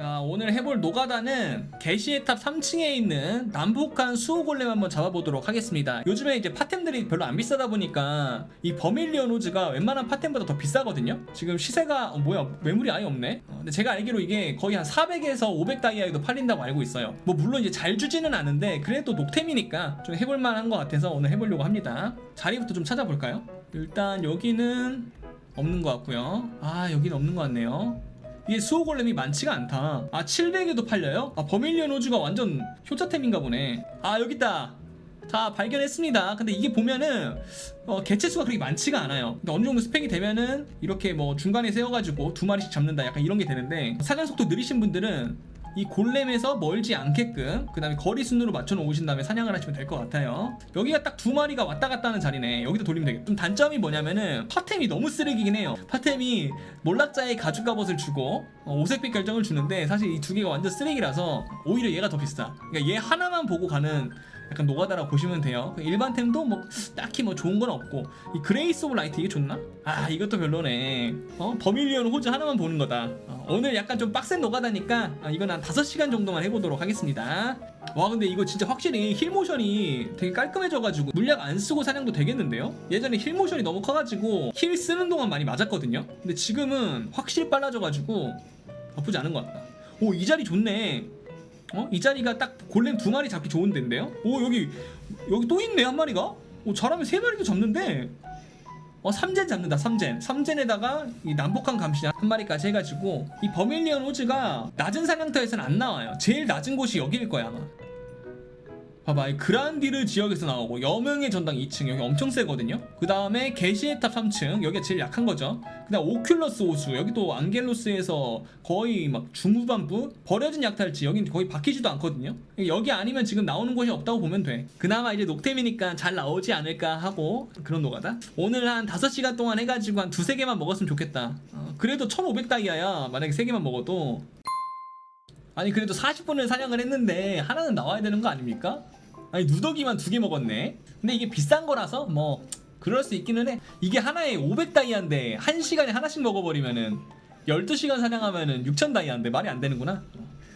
자, 오늘 해볼 노가다는 게시의 탑 3층에 있는 남북한 수호골렘 한번 잡아보도록 하겠습니다. 요즘에 이제 파템들이 별로 안 비싸다 보니까 이 버밀리언 호즈가 웬만한 파템보다 더 비싸거든요. 지금 시세가 어, 뭐야 매물이 아예 없네. 어, 근데 제가 알기로 이게 거의 한 400에서 500 다이아에도 팔린다고 알고 있어요. 뭐 물론 이제 잘 주지는 않은데 그래도 녹템이니까 좀 해볼 만한 것 같아서 오늘 해보려고 합니다. 자리부터 좀 찾아볼까요? 일단 여기는 없는 것 같고요. 아 여기는 없는 것 같네요. 이게 수호 골렘이 많지가 않다. 아 700에도 팔려요? 아 버밀리언 호주가 완전 효자템인가 보네. 아 여기 있다. 자 발견했습니다. 근데 이게 보면은 어, 개체 수가 그렇게 많지가 않아요. 근데 어느 정도 스펙이 되면은 이렇게 뭐 중간에 세워가지고 두 마리씩 잡는다. 약간 이런 게 되는데 사냥 속도 느리신 분들은 이 골렘에서 멀지 않게끔 그 다음에 거리 순으로 맞춰 놓으신 다음에 사냥을 하시면 될 것 같아요. 여기가 딱 두 마리가 왔다 갔다 하는 자리네. 여기도 돌리면 되겠다 좀 단점이 뭐냐면은 파템이 너무 쓰레기긴 해요. 파템이 몰락자의 가죽 갑옷을 주고 어, 오색빛 결정을 주는데 사실 이 두 개가 완전 쓰레기라서 오히려 얘가 더 비싸. 그러니까 얘 하나만 보고 가는 약간 노가다라고 보시면 돼요. 일반 템도 뭐 딱히 뭐 좋은 건 없고. 이 그레이스 오브 라이트 이게 좋나? 아 이것도 별로네. 어? 버밀리언 호즈 하나만 보는 거다. 어, 오늘 약간 좀 빡센 노가다니까 아, 이건 한 5시간 정도만 해보도록 하겠습니다. 와 근데 이거 진짜 확실히 힐 모션이 되게 깔끔해져가지고 물약 안 쓰고 사냥도 되겠는데요? 예전에 힐 모션이 너무 커가지고 힐 쓰는 동안 많이 맞았거든요? 근데 지금은 확실히 빨라져가지고 나쁘지 않은 것 같다. 오 이 자리 좋네 어? 이 자리가 딱 골렘 두 마리 잡기 좋은 데인데요? 오 여기 여기 또 있네 한 마리가? 오 잘하면 세 마리도 잡는데 어 3젠 잡는다 3젠 3젠에다가 이 남북한 감시 한 마리까지 해가지고 이 버밀리언 호즈가 낮은 사냥터에서는 안 나와요 제일 낮은 곳이 여기일 거야 아마 봐봐 이 그란디르 지역에서 나오고 여명의 전당 2층 여기 엄청 세거든요? 그 다음에 게시의 탑 3층 여기가 제일 약한 거죠? 그 다음 오큘러스 호수 여기 또 안겔로스에서 거의 막 중후반부 버려진 약탈지 여긴 거의 바뀌지도 않거든요? 여기 아니면 지금 나오는 곳이 없다고 보면 돼. 그나마 이제 녹템이니까 잘 나오지 않을까 하고 그런 노가다? 오늘 한 5시간 동안 해가지고 한 두세 개만 먹었으면 좋겠다. 어, 그래도 1500 다이아야 만약에 세 개만 먹어도 아니 그래도 40분을 사냥을 했는데 하나는 나와야 되는 거 아닙니까? 아니 누더기만 두 개 먹었네. 근데 이게 비싼 거라서 뭐 그럴 수 있기는 해. 이게 하나에 500 다이아인데 한 시간에 하나씩 먹어버리면은 12시간 사냥하면은 6천 다이아인데 말이 안 되는구나.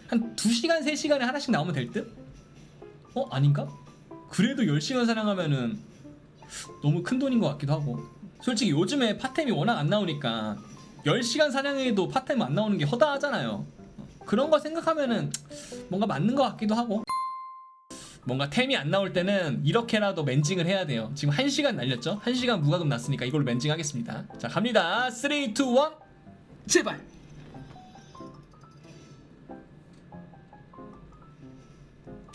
한 2시간 3시간에 하나씩 나오면 될 듯? 어 아닌가? 그래도 10시간 사냥하면은 너무 큰 돈인 것 같기도 하고. 솔직히 요즘에 파템이 워낙 안 나오니까 10시간 사냥해도 파템 안 나오는 게 허다하잖아요. 그런 거 생각하면은 뭔가 맞는 것 같기도 하고. 뭔가 템이 안 나올 때는 이렇게라도 멘징을 해야 돼요. 지금 1시간 날렸죠? 1시간 무과금 났으니까 이걸로 멘징 하겠습니다. 자 갑니다. 3, 2, 1 제발.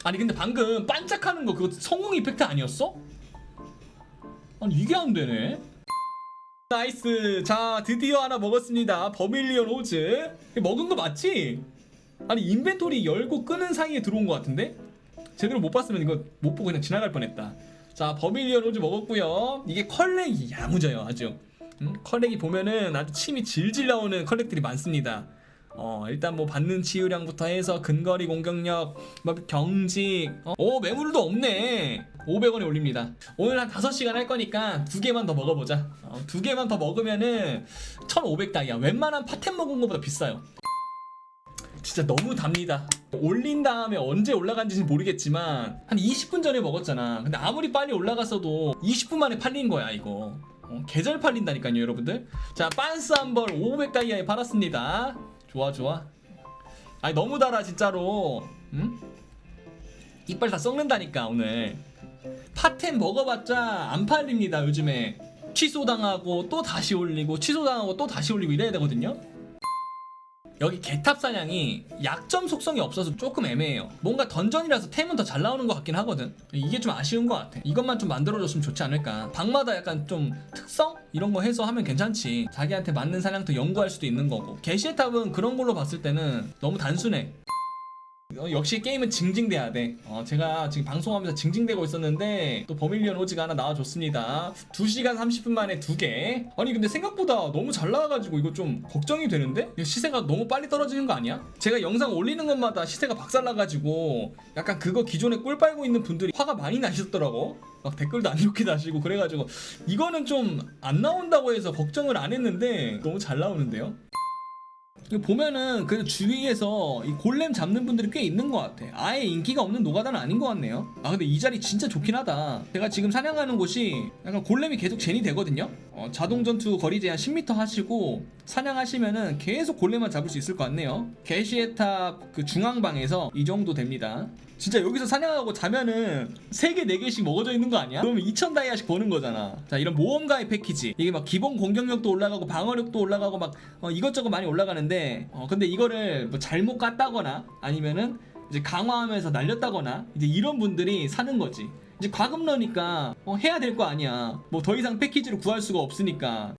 아니 근데 방금 반짝하는 거 그거 성공 이펙트 아니었어? 아니 이게 안 되네. 나이스. 자 드디어 하나 먹었습니다. 버밀리언 호즈. 먹은 거 맞지? 아니 인벤토리 열고 끄는 사이에 들어온 것 같은데? 제대로 못 봤으면 이거 못 보고 그냥 지나갈 뻔했다. 자 버밀리언 호즈 먹었고요. 이게 컬렉이 야무져요 아주. 음? 컬렉이 보면은 아주 침이 질질 나오는 컬렉들이 많습니다. 어 일단 뭐 받는 치유량부터 해서 근거리 공격력 뭐 경직 어? 오 매물도 없네. 500원에 올립니다. 오늘 한 5시간 할 거니까 두 개만 더 먹어보자. 어, 두 개만 더 먹으면은 1500 다이아 웬만한 파템 먹은 것보다 비싸요 진짜 너무 답니다. 올린 다음에 언제 올라간지는 모르겠지만 한 20분 전에 먹었잖아. 근데 아무리 빨리 올라갔어도 20분 만에 팔린 거야 이거. 어, 계절 팔린다니까요 여러분들. 자 빤스 한 벌 500 다이아에 팔았습니다. 좋아 좋아. 아니 너무 달아 진짜로. 응? 이빨 다 썩는다니까 오늘. 파템 먹어봤자 안 팔립니다 요즘에. 취소당하고 또 다시 올리고 취소당하고 또 다시 올리고 이래야 되거든요 여기 개탑 사냥이 약점 속성이 없어서 조금 애매해요. 뭔가 던전이라서 템은 더 잘 나오는 것 같긴 하거든. 이게 좀 아쉬운 것 같아. 이것만 좀 만들어줬으면 좋지 않을까. 방마다 약간 좀 특성 이런 거 해서 하면 괜찮지. 자기한테 맞는 사냥터 연구할 수도 있는 거고. 게시의 탑은 그런 걸로 봤을 때는 너무 단순해. 어, 역시 게임은 징징대야 돼. 어, 제가 지금 방송하면서 징징대고 있었는데 또 버밀리언 호지가 하나 나와줬습니다. 2시간 30분 만에 2개. 아니 근데 생각보다 너무 잘 나와가지고 이거 좀 걱정이 되는데? 시세가 너무 빨리 떨어지는 거 아니야? 제가 영상 올리는 것마다 시세가 박살나가지고 약간 그거 기존에 꿀 빨고 있는 분들이 화가 많이 나셨더라고. 막 댓글도 안 좋게 다시고 그래가지고 이거는 좀 안 나온다고 해서 걱정을 안 했는데 너무 잘 나오는데요? 보면은 그 주위에서 이 골렘 잡는 분들이 꽤 있는 것 같아. 아예 인기가 없는 노가다는 아닌 것 같네요. 아 근데 이 자리 진짜 좋긴 하다. 제가 지금 사냥하는 곳이 약간 골렘이 계속 젠이 되거든요. 어, 자동 전투 거리 제한 10m 하시고 사냥하시면은 계속 골렘만 잡을 수 있을 것 같네요. 게시의 탑그 중앙방에서 이 정도 됩니다. 진짜 여기서 사냥하고 자면은 3개, 4개씩 먹어져 있는 거 아니야? 그러면 2000 다이아씩 버는 거잖아. 자, 이런 모험가의 패키지. 이게 막 기본 공격력도 올라가고 방어력도 올라가고 막 어, 이것저것 많이 올라가는데 어, 근데 이거를 뭐 잘못 깠다거나 아니면은 이제 강화하면서 날렸다거나 이제 이런 분들이 사는 거지. 이제 과금러니까 어, 해야 될 거 아니야. 뭐 더 이상 패키지를 구할 수가 없으니까.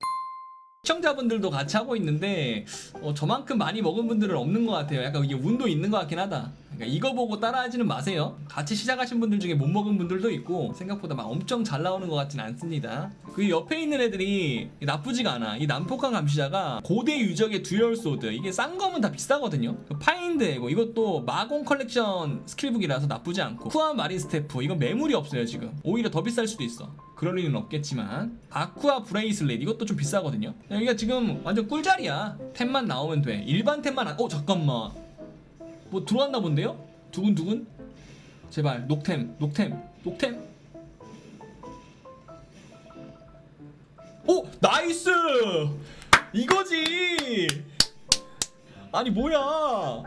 시청자분들도 같이 하고 있는데 어, 저만큼 많이 먹은 분들은 없는 것 같아요. 약간 이게 운도 있는 것 같긴 하다. 그러니까 이거 보고 따라하지는 마세요. 같이 시작하신 분들 중에 못 먹은 분들도 있고 생각보다 막 엄청 잘 나오는 것 같진 않습니다. 그 옆에 있는 애들이 나쁘지가 않아. 이 난폭한 감시자가 고대 유적의 듀얼 소드 이게 싼 거면 다 비싸거든요. 그 파인드 에고 이것도 마공 컬렉션 스킬북이라서 나쁘지 않고 쿠아 마린 스태프 이건 매물이 없어요 지금. 오히려 더 비쌀 수도 있어. 그럴 리는 없겠지만 아쿠아 브레이슬렛 이것도 좀 비싸거든요. 여기가 지금 완전 꿀자리야. 템만 나오면 돼. 일반 템만 안... 어 잠깐만. 뭐 들어왔나 본데요? 두근두근? 제발 녹템 녹템 녹템 오 나이스 이거지 아니 뭐야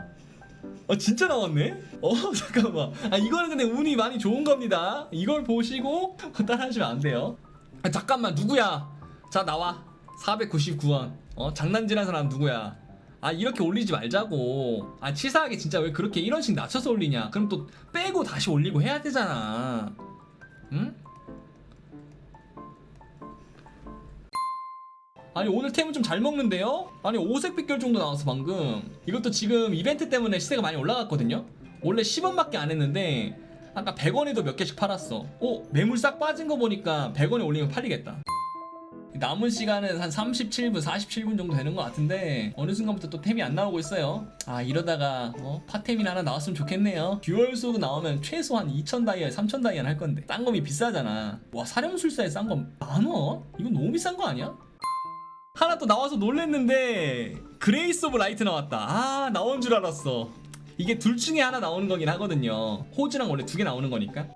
아 진짜 나왔네? 어 잠깐만. 아 이거는 근데 운이 많이 좋은 겁니다. 이걸 보시고 따라하시면 안 돼요. 아, 잠깐만 누구야? 자 나와. 499원 어 장난질한 사람 누구야? 아 이렇게 올리지 말자고. 아 치사하게 진짜 왜 그렇게 1원씩 낮춰서 올리냐? 그럼 또 빼고 다시 올리고 해야 되잖아 아니 오늘 템은 좀 잘 먹는데요? 아니 오색 빛결 정도 나왔어 방금 이것도 지금 이벤트 때문에 시세가 많이 올라갔거든요? 원래 10원밖에 안 했는데 아까 100원에도 몇 개씩 팔았어 어? 매물 싹 빠진 거 보니까 100원에 올리면 팔리겠다 남은 시간은 한 37분, 47분 정도 되는 것 같은데 어느 순간부터 또 템이 안 나오고 있어요. 아 이러다가 어, 파템이나 하나 나왔으면 좋겠네요. 듀얼 소드 나오면 최소한 2,000 다이아, 3,000 다이아 할 건데 딴 거미 비싸잖아. 와 사령술사에 싼 건 만 원? 이건 너무 비싼 거 아니야? 하나 또 나와서 놀랬는데 그레이스 오브 라이트 나왔다. 아 나온 줄 알았어. 이게 둘 중에 하나 나오는 거긴 하거든요. 호즈랑 원래 두 개 나오는 거니까.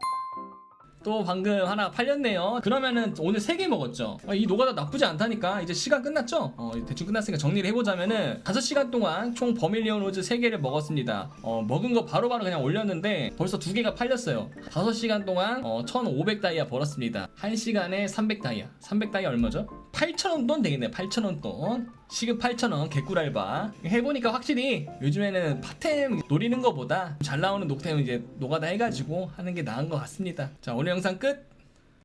또 방금 하나 팔렸네요. 그러면은 오늘 세개 먹었죠. 어, 이 노가다 나쁘지 않다니까. 이제 시간 끝났죠? 어, 대충 끝났으니까 정리를 해보자면은 5시간 동안 총 버밀리언 호즈 3개를 먹었습니다. 어, 먹은 거 바로바로 그냥 올렸는데 벌써 두 개가 팔렸어요. 5시간 동안 어, 1,500 다이아 벌었습니다. 1시간에 300 다이아. 300 다이아 얼마죠? 8,000원 돈 되겠네. 8,000원 돈. 시급 8,000원 개꿀알바. 해보니까 확실히 요즘에는 파템 노리는 거보다 잘 나오는 녹템은 이제 노가다 해가지고 하는 게 나은 것 같습니다. 자 오늘 영상 끝.